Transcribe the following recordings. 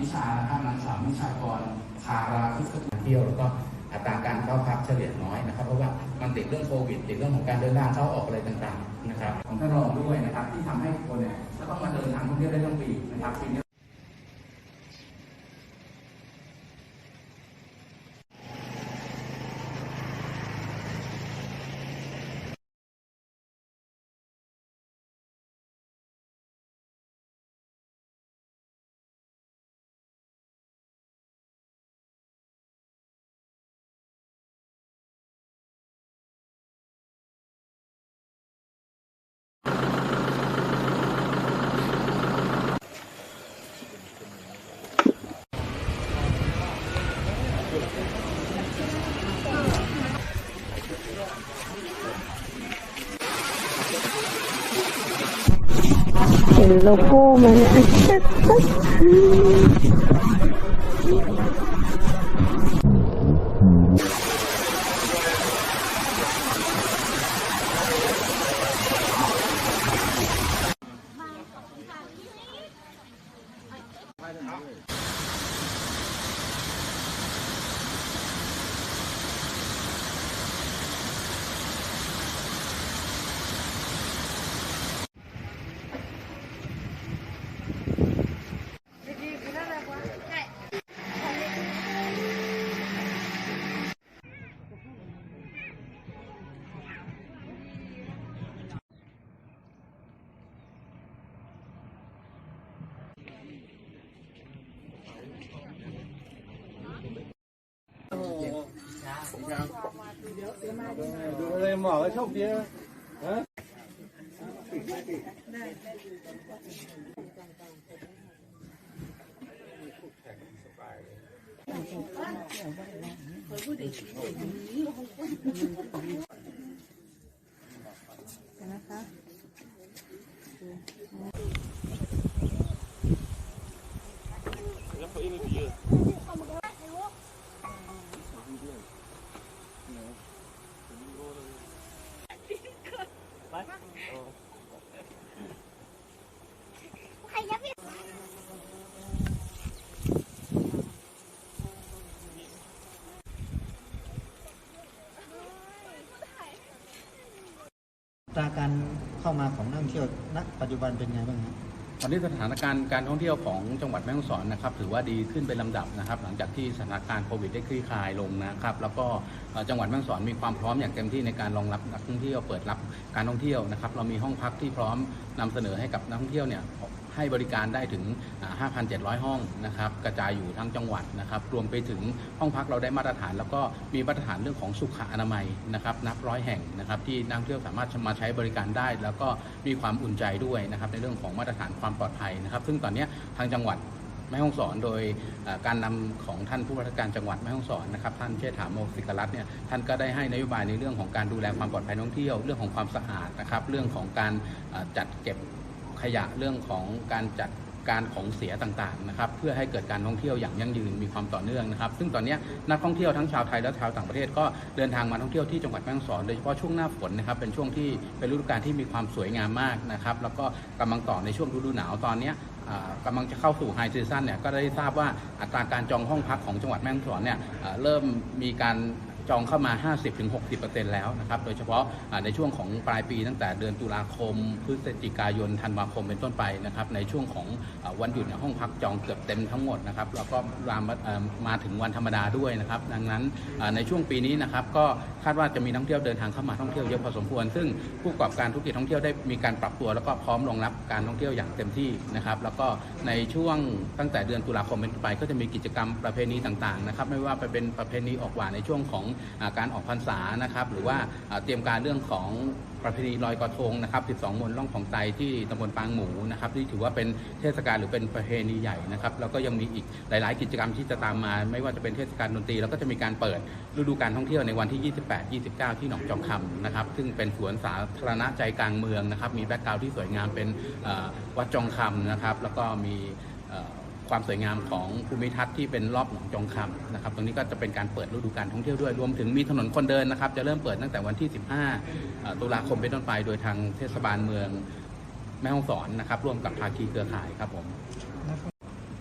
วิชานะครับนังสาววิชากรคาราคุสเที่ยวแล้วก็อัตราการเข้าพักเฉลี่ยน้อยนะครับเพราะว่ามันติดเรื่องโควิดติดเรื่องของการเดินทางเข้าออกอะไรต่างๆนะครับของท่านรองด้วยนะครับที่ทำให้คนเนี่ยต้องมาเดินทางท่องเที่ยวได้ทั้งปีนะครับปีนี้ เห็น โลโก้มันดูเลยหมอก็โชคดีนะฮะ ตราการเข้ามาของนักท่องเที่ยวณปัจจุบันเป็นไงบ้างครับตอนนี้สถานการณ์การท่องเที่ยวของจังหวัดแม่ฮ่องสอนนะครับถือว่าดีขึ้นเป็นลำดับนะครับ หลังจากที่สถานการณ์โควิดได้คลี่คลายลงนะครับ แล้วก็จังหวัดแม่ฮ่องสอนมีความพร้อมอย่างเต็มที่ในการรองรับนักท่องเที่ยวเปิดรับการท่องเที่ยวนะครับ เรามีห้องพักที่พร้อมนำเสนอให้กับนักท่องเที่ยวเนี่ย ให้บริการได้ถึงอ่า5,700 ห้องนะครับกระจายอยู่ทั้งจังหวัดนะครับรวมไปถึงห้องพักเราได้มาตรฐาน แล้วก็มีมาตรฐานเรื่องของสุขอนามัยนะครับนับร้อยแห่งนะครับที่นักท่องเที่ยวสามารถมาใช้บริการได้ แล้วก็มีความอุ่นใจด้วยนะครับในเรื่องของมาตรฐานความปลอดภัยนะครับ ซึ่งตอนนี้ทางจังหวัดแม่ฮ่องสอนโดยการนำของท่านผู้ว่าราชการจังหวัดแม่ฮ่องสอนนะครับท่านเชษฐาโมกศิกรัตน์เนี่ยท่านก็ได้ให้นโยบายในเรื่องของการดูแลความปลอดภัยนักท่องเที่ยวเรื่องของความสะอาดนะครับเรื่องของการจัดเก็บ ขยะเรื่องของการจัดการของเสียต่างๆนะครับเพื่อให้เกิดการท่องเที่ยวอย่างยั่งยืนมีความต่อเนื่องนะครับ ซึ่งตอนนี้นักท่องเที่ยวทั้งชาวไทยและชาวต่างประเทศก็เดินทางมาท่องเที่ยวที่จังหวัดแม่ฮ่องสอนโดยเฉพาะช่วงหน้าฝนนะครับเป็นช่วงที่เป็นฤดูกาลที่มีความสวยงามมากนะครับแล้วก็กำลังต่อในช่วงฤดูหนาวตอนนี้กำลังจะเข้าสู่ไฮซีซั่นเนี่ยก็ได้ทราบว่าอัตราการจองห้องพักของจังหวัดแม่ฮ่องสอนเนี่ยเริ่มมีการ จองเข้ามา 50-60%แล้วนะครับ โดยเฉพาะในช่วงของปลายปีตั้งแต่เดือนตุลาคม พฤศจิกายน ธันวาคมเป็นต้นไปนะครับ ในช่วงของวันหยุดเนี่ยห้องพักจองเกือบเต็มทั้งหมดนะครับ แล้วก็รามมาถึงวันธรรมดาด้วยนะครับ ดังนั้นในช่วงปีนี้นะครับก็คาดว่าจะมีนักท่องเที่ยวเดินทางเข้ามาท่องเที่ยวเยอะพอสมควร ซึ่งผู้ประกอบการธุรกิจท่องเที่ยวได้มีการปรับตัว แล้วก็พร้อมรองรับการท่องเที่ยวอย่างเต็มที่นะครับ แล้วก็ในช่วงตั้งแต่เดือนตุลาคมเป็นต้นไป ก็จะมีกิจกรรมประเพณีต่างๆนะครับ ไม่ว่าไปเป็นประเพณีออกหวานในช่วงของการออกพรรษานะครับหรือว่าเตรียมการเรื่องของประเพณีลอยกระทงนะครับ 12 มนต์ล่องของไตที่ตำบลปางหมูนะครับที่ถือว่าเป็นเทศกาลหรือเป็นประเพณีใหญ่นะครับแล้วก็ยังมีอีกหลาย ๆ กิจกรรมที่จะตามมา ไม่ว่าจะเป็นเทศกาลดนตรีแล้วก็จะมีการเปิดฤดูการท่องเที่ยวในวันที่ 28 29 ที่หนองจอกคำนะครับซึ่งเป็นสวนสาธารณะใจกลางเมืองนะครับมีแบ็กกราวด์ที่สวยงามเป็นวัดจองคำนะครับแล้วก็มี ความสวยงามของภูมิทัศน์ที่เป็นรอบหนองจองคำนะครับ ตรงนี้ก็จะเป็นการเปิดฤดูการท่องเที่ยวด้วย รวมถึงมีถนนคนเดินนะครับ จะเริ่มเปิดตั้งแต่วันที่ 15 ตุลาคมเป็นต้นไป โดยทางเทศบาลเมืองแม่ฮ่องสอนนะครับ ร่วมกับภาคีเครือข่ายครับผม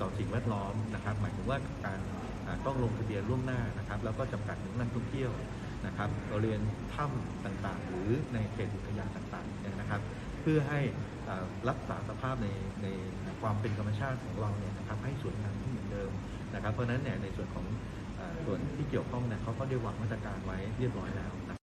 ต่อสิ่งแวดล้อมนะครับ หมายถึงว่าการต้องลงทะเบียนล่วงหน้านะครับ แล้วก็จำกัดจำนวนนักท่องเที่ยวนะครับบริเวณถ้ำต่างๆ หรือในเขตอุทยานต่างๆนะครับ เพื่อให้รักษาสภาพในในความเป็นธรรมชาติของเราเนี่ยนะครับให้สวยงามที่เหมือนเดิมนะครับ เพราะฉะนั้นเนี่ยในส่วนของอส่วนที่เกี่ยวข้องเนี่ยเขาก็ได้วางมาตรการไว้เรียบร้อยแล้วนะ